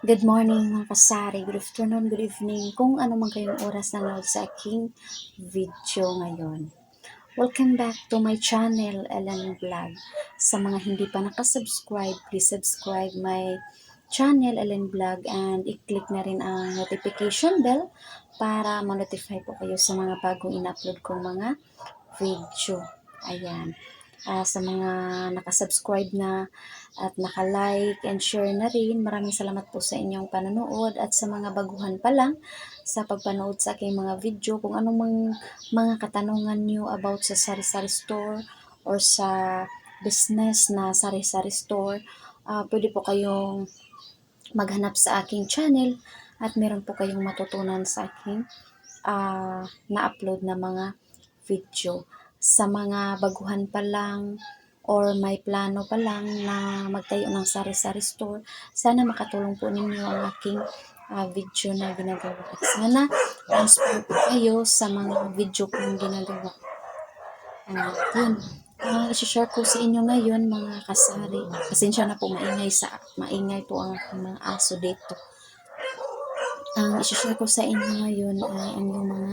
Good morning mga kasari, good afternoon, good evening, kung ano man kayong oras na nanood sa aking video ngayon. Welcome back to my channel, Ellen Vlog. Sa mga hindi pa nakasubscribe, please subscribe my channel, Ellen Vlog, and i-click na rin ang notification bell para ma-notify po kayo sa mga bagong in-upload kong mga video. Ayan. Ah, sa mga nakasubscribe na at naka-like and share na rin. Maraming salamat po sa inyong panonood at sa mga baguhan pa lang sa pagpanood sa aking mga video. Kung anong mga, mga katanungan nyo about sa sari-sari store or sa business na sari-sari store, ah, pwede po kayong maghanap sa aking channel at meron po kayong matutunan sa aking ah, na-upload na mga video. Sa mga baguhan pa lang or may plano pa lang na magtayo ng sari-sari store, sana makatulong po ninyo ang aking ah, video na ginagawa. At sana transfer po kayo sa mga video kong ginagawa. Ah, yun. Ah, isi-share ko sa inyo ngayon mga kasari. Pasensya na po maingay sa maingay po ang mga aso dito. Ang isi-share ko sa inyo ngayon ay ang yung mga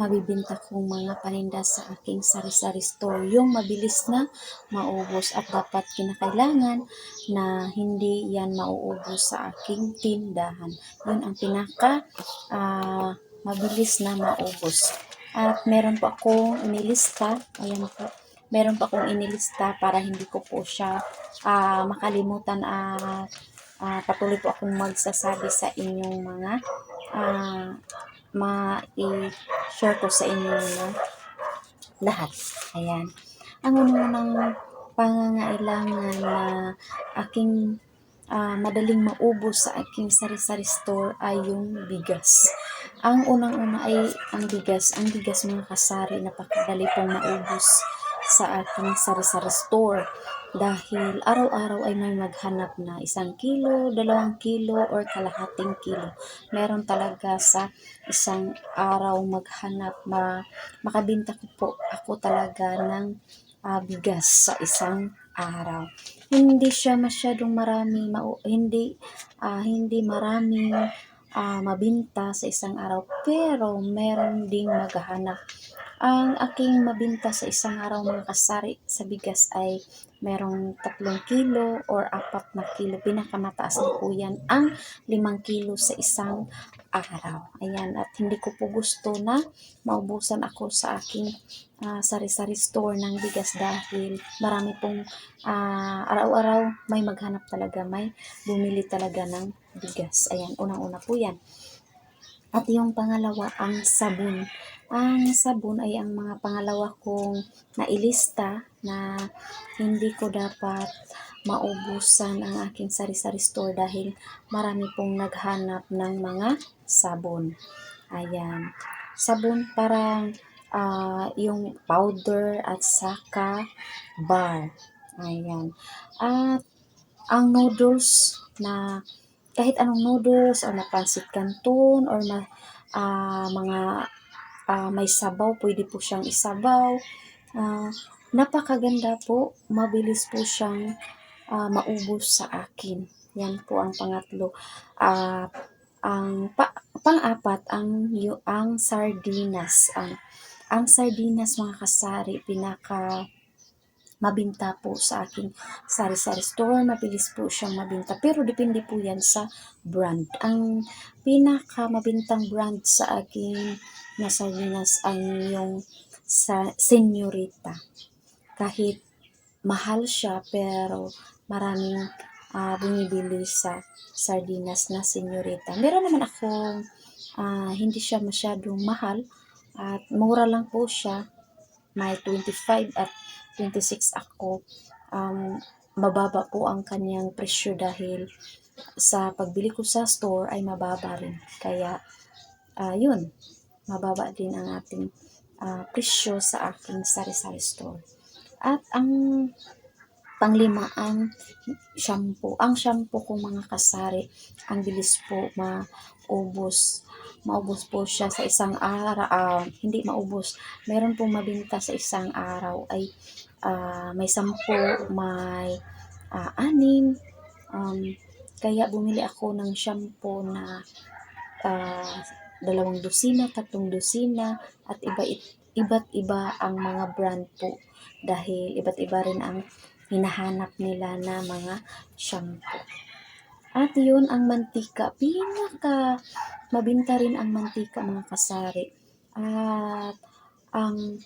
mabibinta kong mga paninda sa aking sari-sari store. Yung mabilis na maubos at dapat kinakailangan na hindi yan mauubos sa aking tindahan. Yun ang pinaka ah, mabilis na maubos. At meron po akong inilista. Ayan po. Meron po akong inilista para hindi ko po siya ah, makalimutan at ah, patuloy po akong magsasabi sa inyong mga ah, ma-share ko sa inyo na lahat. Ayan. Ang unang pangangailangan na aking ah, madaling maubos sa aking sari-sari store ay yung bigas. Ang unang-una ay ang bigas. Ang bigas mga kasari, napakadali pong maubos sa aking sari-sari store dahil araw-araw ay may maghanap na isang kilo, dalawang kilo, or kalahating kilo. Meron talaga sa isang araw maghanap, ma makabinta ko po ako talaga ng ah, bigas sa isang araw. Hindi siya masyadong marami, mau- hindi ah, hindi maraming ah, mabinta sa isang araw, pero meron ding maghanap. Ang aking mabinta sa isang araw mga kasari sa bigas ay merong tatlong kilo or apat na kilo. Pinakamataas na po yan ang limang kilo sa isang araw. Ayan, at hindi ko po gusto na maubusan ako sa aking ah, sari-sari store ng bigas dahil marami pong ah, araw-araw may maghanap talaga, may bumili talaga ng bigas. Ayan, unang-una po yan. At yung pangalawa, ang sabon. Ang sabon ay ang mga pangalawa kong nailista na hindi ko dapat maubusan ang aking sari-sari store dahil marami pong naghanap ng mga sabon. Ayan. Sabon parang ah, yung powder at saka bar. Ayan. At ang noodles na kahit anong noodles or mapansit canton or ma, ah, mga ah, may sabaw, pwede po siyang isabaw. Ah, napakaganda po, mabilis po siyang ah, maubos sa akin. Yan po ang pangatlo. Ah, ang pa, pang-apat ang yu, ang sardinas. Ang ang sardinas mga kasari pinaka mabinta po sa aking sari-sari store. Mabilis po siyang mabinta. Pero depende po yan sa brand. Ang pinaka mabintang brand sa aking na sardinas ay yung sa senyorita. Kahit mahal siya pero maraming ah, bumibili sa sardinas na senyorita. Meron naman akong ah, hindi siya masyadong mahal at mura lang po siya. May 25 at 26 ako. Um, mababa po ang kanyang presyo dahil sa pagbili ko sa store ay mababa rin. Kaya, ah, yun, mababa din ang ating ah, presyo sa aking sari-sari store. At ang panglima ang shampoo. Ang shampoo ko mga kasari, ang bilis po maubos. Maubos po siya sa isang araw. ah, hindi maubos. Meron pong mabinta sa isang araw ay ah, may sampu, may ah, anim, um, Kaya bumili ako ng shampoo na ah, dalawang dosina, tatlong dosina, at iba, iba't iba ang mga brand po. Dahil iba't iba rin ang hinahanap nila na mga shampoo. At yun, ang mantika, pinaka mabinta rin ang mantika mga kasari. At ang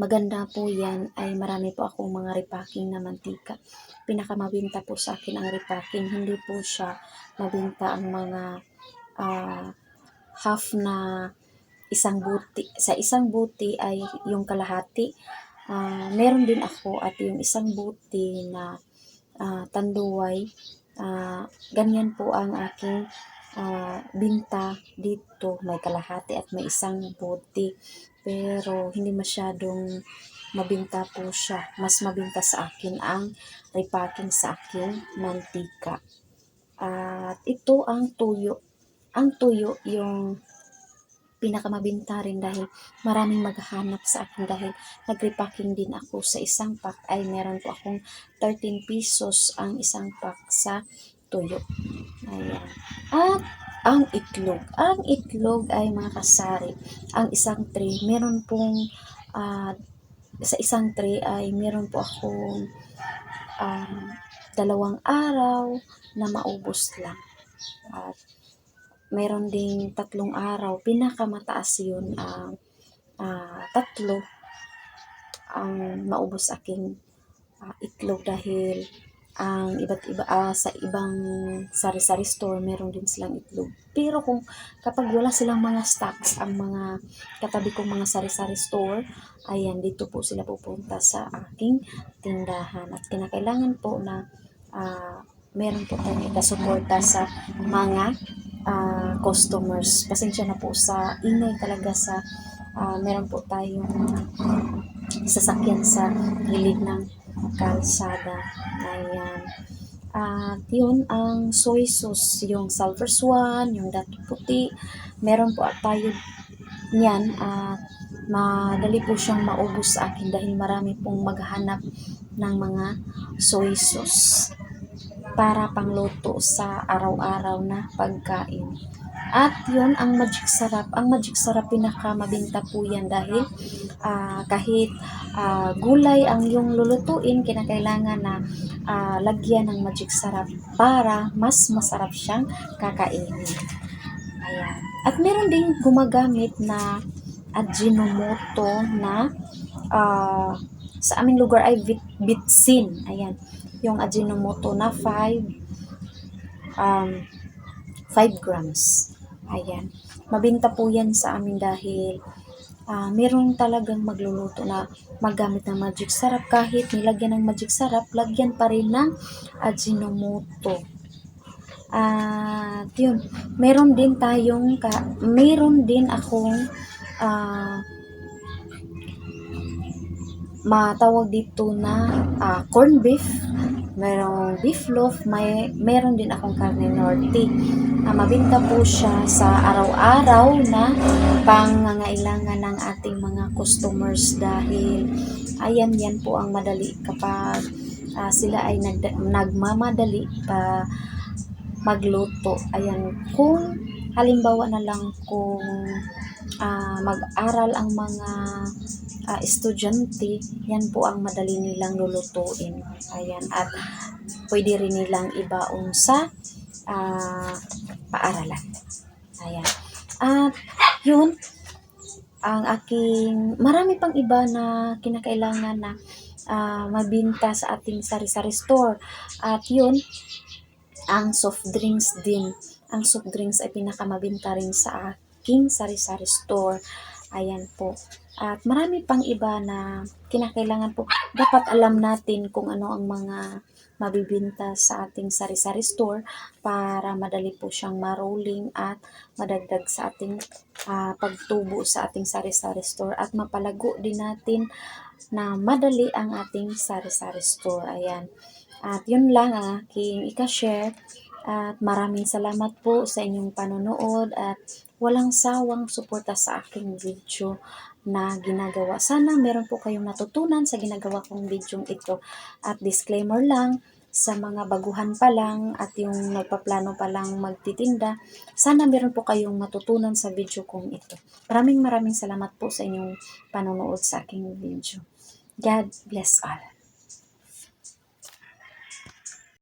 maganda po yan ay marami po akong mga repacking na mantika. Pinakamabinta po sa akin ang repacking. Hindi po siya mabinta ang mga ah, half na isang buti. Sa isang buti ay yung kalahati. Ah, meron din ako at yung isang buti na ah, tanduay. Ah, ganyan po ang aking ah, binta dito. May kalahati at may isang buti. Pero hindi masyadong mabinta po siya. Mas mabinta sa akin ang repacking sa aking mantika. At ito ang tuyo. Ang tuyo yung pinakamabinta rin dahil maraming maghahanap sa akin dahil nag-repacking din ako sa isang pack ay meron po akong 13 pesos ang isang pack sa tuyo. Ayan. At ang itlog. Ang itlog ay mga kasari. Ang isang tray, meron pong ah, sa isang tray ay meron po akong um, dalawang araw na maubos lang. At meron ding tatlong araw. Pinakamataas yun ang ah, tatlo ang maubos aking ah, itlog dahil ang iba't iba ah, sa ibang sari-sari store meron din silang itlog. Pero kung kapag wala silang mga stocks ang mga katabi kong mga sari-sari store, ayan dito po sila pupunta sa aking tindahan at kinakailangan po na ah, meron po tayong ikasuporta sa mga ah, customers. Pasensya na po sa ingay talaga sa ah, meron po tayong sasakyan sa gilid ng kalsada. Ayan. At yun, ang soy sauce, yung sulfur swan, yung dato puti, meron po at tayo niyan at madali po siyang maubos sa akin dahil marami pong maghanap ng mga soy sauce para pangluto sa araw-araw na pagkain. At yun, ang magic sarap. Ang magic sarap pinakamabinta po yan dahil ah, kahit ah, gulay ang yung lulutuin, kinakailangan na ah, lagyan ng magic sarap para mas masarap siyang kakainin. Ayan. At meron ding gumagamit na Ajinomoto na ah, sa aming lugar ay bit, bitsin. Ayan. Yung Ajinomoto na 5 um, 5 grams. Ayan. Mabinta po yan sa amin dahil ah meron talagang magluluto na magamit ng magic sarap kahit nilagyan ng magic sarap, lagyan pa rin ng Ajinomoto. At yun, meron din tayong, ka, meron din akong ah matawag dito na ah, corn beef, merong beef loaf, may meron din akong karne norte. Ah, mabinta po siya sa araw-araw na pangangailangan ng ating mga customers dahil ayan yan po ang madali kapag ah, sila ay nag, nagmamadali pa magluto. Ayan, kung halimbawa na lang kung ah, mag-aral ang mga ah, estudyante, yan po ang madali nilang lulutuin. Ayan, at pwede rin nilang ibaon sa ah, paaralan. Ayan. At yun, ang aking, marami pang iba na kinakailangan na ah, mabinta sa ating sari-sari store. At yun, ang soft drinks din. Ang soft drinks ay pinakamabinta rin sa aking sari-sari store. Ayan po. At marami pang iba na kinakailangan po. Dapat alam natin kung ano ang mga mabibinta sa ating sari-sari store para madali po siyang marolling at madagdag sa ating ah, pagtubo sa ating sari-sari store at mapalago din natin na madali ang ating sari-sari store. Ayan. At yun lang ang aking ika-share. At maraming salamat po sa inyong panonood at walang sawang suporta sa aking video na ginagawa. Sana meron po kayong natutunan sa ginagawa kong video ito. At disclaimer lang, sa mga baguhan pa lang at yung nagpaplano pa lang magtitinda, sana meron po kayong matutunan sa video kong ito. Maraming maraming salamat po sa inyong panonood sa aking video. God bless all.